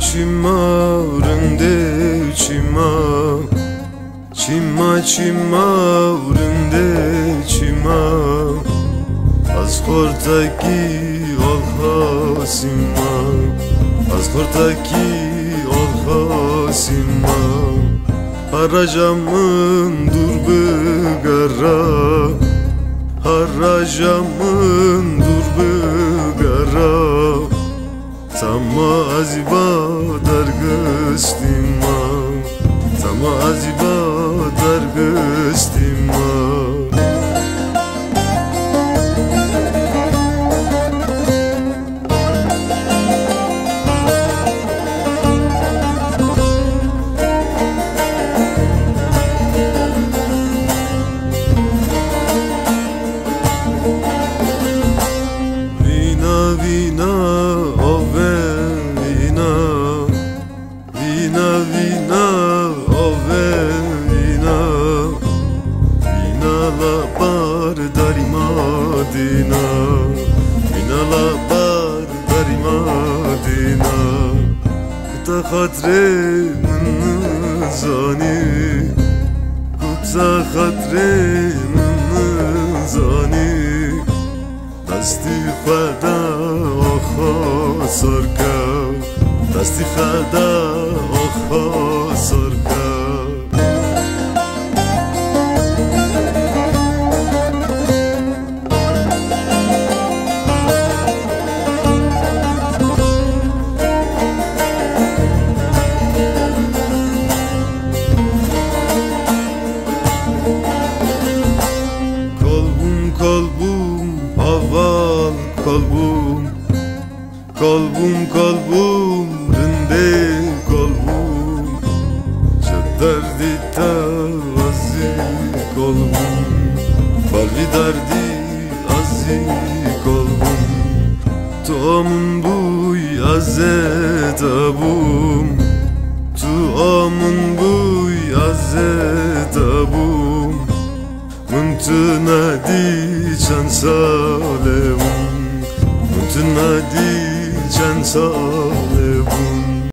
çima rinde çima. Çima çima rinde çima. Az kortaki ol hasima Az kortaki ol hasima Haracamın dur bıgara Haracamın Tama aziba dar gıstima خاطر من زانی. حبزا خاطر من زانی. دستی خدا آخا سرکا دستی خدا آخا Kalbum haval kalbum. Kalbum kalbum rinde kalbum. Çe derdi tazi kalbum. Balvi derdi azi kalbum. Tuamın bu yazet abum. Tuamın bu yazet abum Mıntınadi can salem Mıntınadi can salem